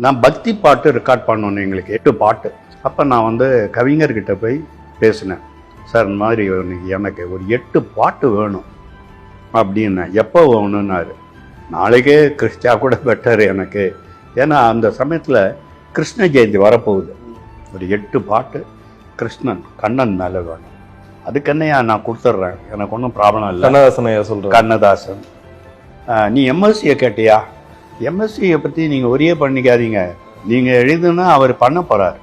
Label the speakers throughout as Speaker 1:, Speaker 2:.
Speaker 1: நான் பக்தி பாட்டு ரெக்கார்ட் பண்ணணும் எங்களுக்கு எட்டு பாட்டு. அப்போ நான் வந்து கவிஞர்கிட்ட போய் பேசினேன். சார் இந்த மாதிரி எனக்கு- எனக்கு ஒரு எட்டு பாட்டு வேணும். அப்படின்னேன். எப்போ வேணும்னாரு? நாளைக்கே கிறிஸ்டியா கூட பெட்டர் எனக்கு. ஏன்னா அந்த சமயத்தில் கிருஷ்ண ஜெயந்தி வரப்போகுது. ஒரு எட்டு பாட்டு கிருஷ்ணன் கண்ணன் மேலே வேணும். அதுக்கு என்னையா நான் கொடுத்துட்றேன்? எனக்கு ஒன்றும் ப்ராப்ளம் இல்லை.
Speaker 2: கண்ணதாசன் ஐயா சொல்றாரு
Speaker 1: கண்ணதாசன் நீ எம்எஸ்சியை கேட்டியா? எம்எஸ்சியை பற்றி நீங்கள் ஒரே பண்ணிக்காதீங்க. நீங்கள் எழுதுனா அவர் பண்ண போகிறார்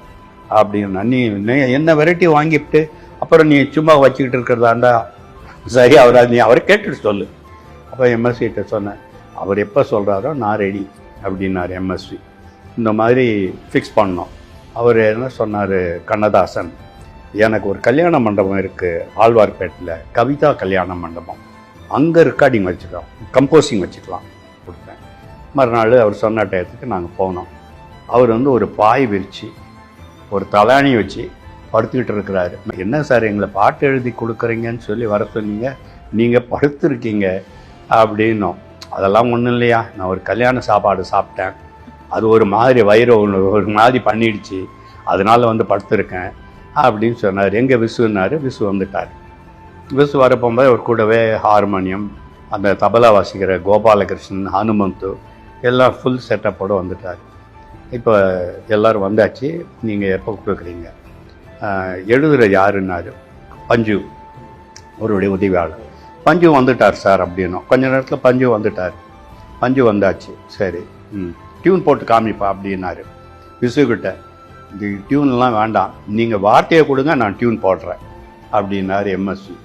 Speaker 1: அப்படின்னா நீ நீ- என்ன வெரைட்டி வாங்கிவிட்டு அப்புறம் நீ சும்மா வச்சுக்கிட்டு இருக்கிறதாண்டா சரி அவரா நீ அவரை கேட்டுட்டு சொல்லு. அப்போ எம்எஸ்சிகிட்ட சொன்னேன். அவர் எப்போ சொல்கிறாரோ நான் ரெடி அப்படின்னார் எம்எஸ்சி இந்த மாதிரி ஃபிக்ஸ் பண்ணோம். அவர் என்ன சொன்னார்? கண்ணதாசன் எனக்கு ஒரு கல்யாண மண்டபம் இருக்குது ஆழ்வார்பேட்டில் கவிதா கல்யாண மண்டபம். அங்கே ரெக்கார்டிங் வச்சுக்கலாம். கம்போசிங் வச்சுக்கலாம். மறுநாள் அவர் சொன்ன டயத்துக்கு நாங்கள் போனோம். அவர் வந்து ஒரு பாய் விரித்து ஒரு தலாணி வச்சு படுத்துக்கிட்டு இருக்கிறாரு. என்ன சார் எங்களை பாட்டு எழுதி கொடுக்குறீங்கன்னு சொல்லி வர சொன்னீங்க நீங்கள் படுத்துருக்கீங்க அப்படின்னோம். அதெல்லாம் ஒன்றும் இல்லையா நான் ஒரு கல்யாண சாப்பாடு சாப்பிட்டேன். அது ஒரு மாதிரி வயிறு ஒன்று ஒரு மாதிரி பண்ணிடுச்சு. அதனால் வந்து படுத்துருக்கேன் அப்படின்னு சொன்னார். எங்கே விசுன்னாரு விசு வந்துட்டார். விசு வரப்போகும்போது அவர் கூடவே ஹார்மோனியம் அந்த தபலா வாசிக்கிற கோபாலகிருஷ்ணன் ஹனுமந்து எல்லாம் ஃபுல் செட்டப்போடு வந்துட்டார். இப்போ எல்லோரும் வந்தாச்சு. நீங்கள் எப்போ கொடுக்குறீங்க? எழுதுகிற யாருன்னாரு? பஞ்சு அவருடைய உதவியாளர். பஞ்சு வந்துட்டார் சார் அப்படின்னும். கொஞ்ச நேரத்தில் பஞ்சு வந்துட்டார். பஞ்சு வந்தாச்சு. சரி ம் டியூன் போட்டு காமிப்பா அப்படின்னாரு. விசுகிட்ட இந்த டியூன்லாம் வேண்டாம். நீங்கள் வார்த்தையை கொடுங்க நான் டியூன் போடுறேன். அப்படின்னாரு எம்எஸ்சி.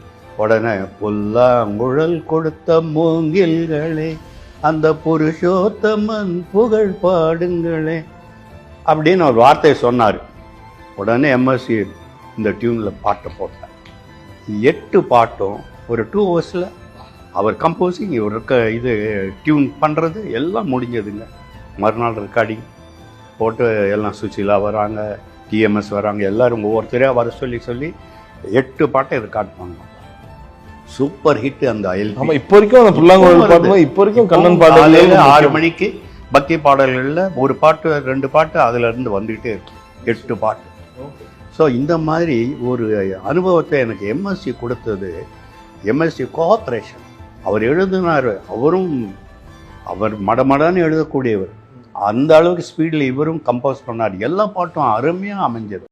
Speaker 1: உடனே புல்லாங்குழல் கொடுத்த மூங்கில்களே அந்த புருஷோத்தமன் புகழ் பாடுங்களே. அப்படின்னு ஒரு வார்த்தையை சொன்னார். உடனே எம்எஸ்சி இந்த டியூனில் பாட்டை போட்டேன் எட்டு பாட்டும் ஒரு டூ ஹவர்ஸில் அவர் கம்போசிங் இவர் இருக்க இது டியூன் பண்ணுறது எல்லாம் முடிஞ்சதுங்க. மறுநாள் ரெக்கார்டிங் போட்டு எல்லாம் சுசிலா வராங்க டிஎம்எஸ் வராங்க எல்லாரும் ஒவ்வொருத்தரையாக வர சொல்லி சொல்லி எட்டு பாட்டை ரெக்கார்ட் பண்ணோம் சூப்பர் ஹிட் அந்த அயல்
Speaker 2: ஆமா இப்போ வரைக்கும் அந்த புல்லாங்குழல் பாடும்போது இப்போ வரைக்கும் கண்ணன்
Speaker 1: காலையில ஆறு மணிக்கு பக்தி பாடல்களில் ஒரு பாட்டு ரெண்டு பாட்டு அதுல இருந்து வந்துகிட்டே இருக்கு. எட்டு பாட்டு. ஸோ இந்த மாதிரி ஒரு அனுபவத்தை எனக்கு எம்எஸ்சி கொடுத்தது. எம்எஸ்சி கோஆப்ரேஷன் அவர் எழுதினார். அவரும் அவர் மடமடன்னு எழுதக்கூடியவர். அந்த அளவுக்கு ஸ்பீடில் இவரும் கம்போஸ் பண்ணார். எல்லா பாட்டும் அருமையாக அமைஞ்சது.